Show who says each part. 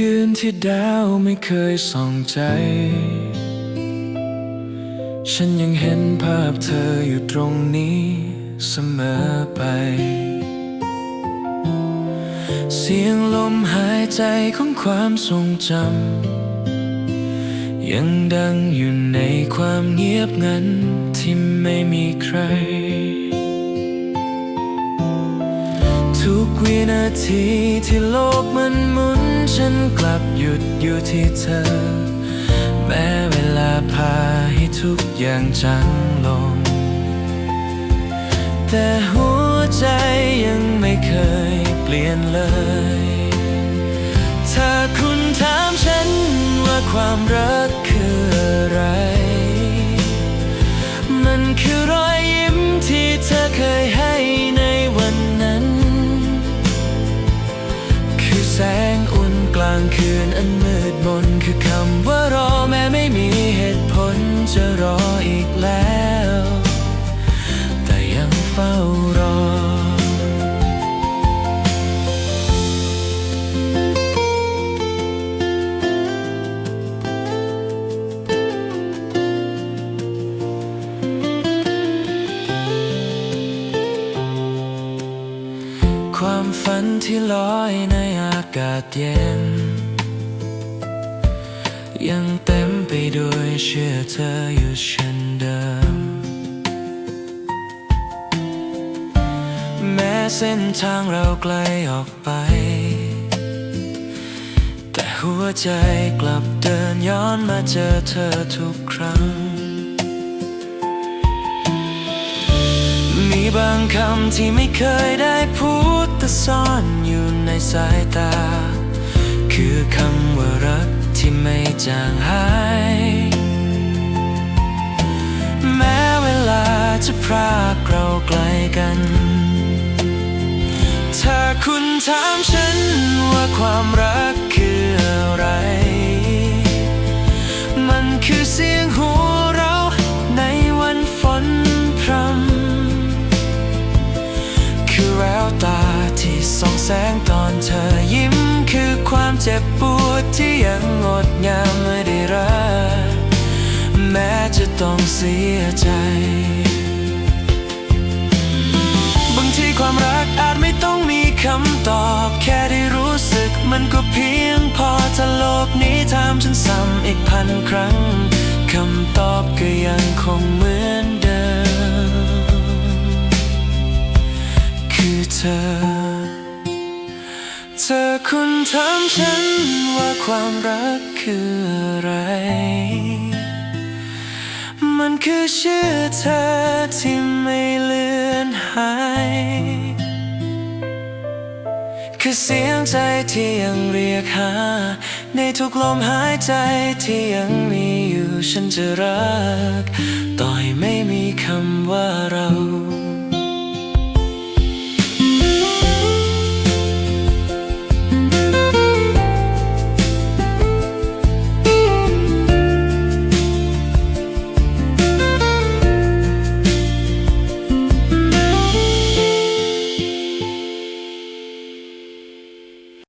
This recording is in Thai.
Speaker 1: คืนที่ดาวไม่เคยส่องใจ ฉันยังเห็นภาพเธออยู่ตรงนี้เสมอไป เสียงลมหายใจของความทรงจำ ยังดังอยู่ในความเงียบงันที่ไม่มีใคร ทุกวินาทีที่โลกมันมุน ฉันกลับหยุดอยู่ที่เธอ แม้เวลาพาให้ทุกอย่างจางลง แต่หัวใจยังไม่เคยเปลี่ยนเลย ถ้าคุณถามฉันว่าความรักคืออะไร มันคือรอยยิ้มที่เธอเคยให้ในวันนั้น คือแสง กลางคืนอันมืดมนคือคำว่ารอแม้ไม่มีเหตุผลจะรออีกแล้ว แต่ยังเฝ้ารอ ความฝันที่ลอยในากาศเย็น ยังเต็มไปด้วยเชื่อเธออยู่เช่นเดิม แม้เส้นทางเราไกลออกไป แต่หัวใจกลับเดินย้อนมาเจอเธอทุกครั้ง มีบางคำที่ไม่เคยได้พูด แต่ซ่อนอยู่ในสายตา คือคำว่ารักที่ไม่จางหาย แม้เวลาจะพรากเราไกลกัน ถ้าคุณถามฉัน ความเจ็บปวดที่ยังงดงามเมื่อได้รักแม้จะต้องเสียใจ บางทีความรักอาจไม่ต้องมีคำตอบ แค่ได้รู้สึกมันก็เพียงพอถ้าโลกนี้ถามฉันซ้ำอีกพันครั้งคำตอบก็ยังคงเหมือน คุณถามฉันว่าความรักคืออะไร มันคือชื่อเธอที่ไม่เลือนหาย คือเสียงใจที่ยังเรียกหา ในทุกลมหายใจที่ยังมีอยู่ฉันจะรัก ต่อยไม่มีคำว่าเรา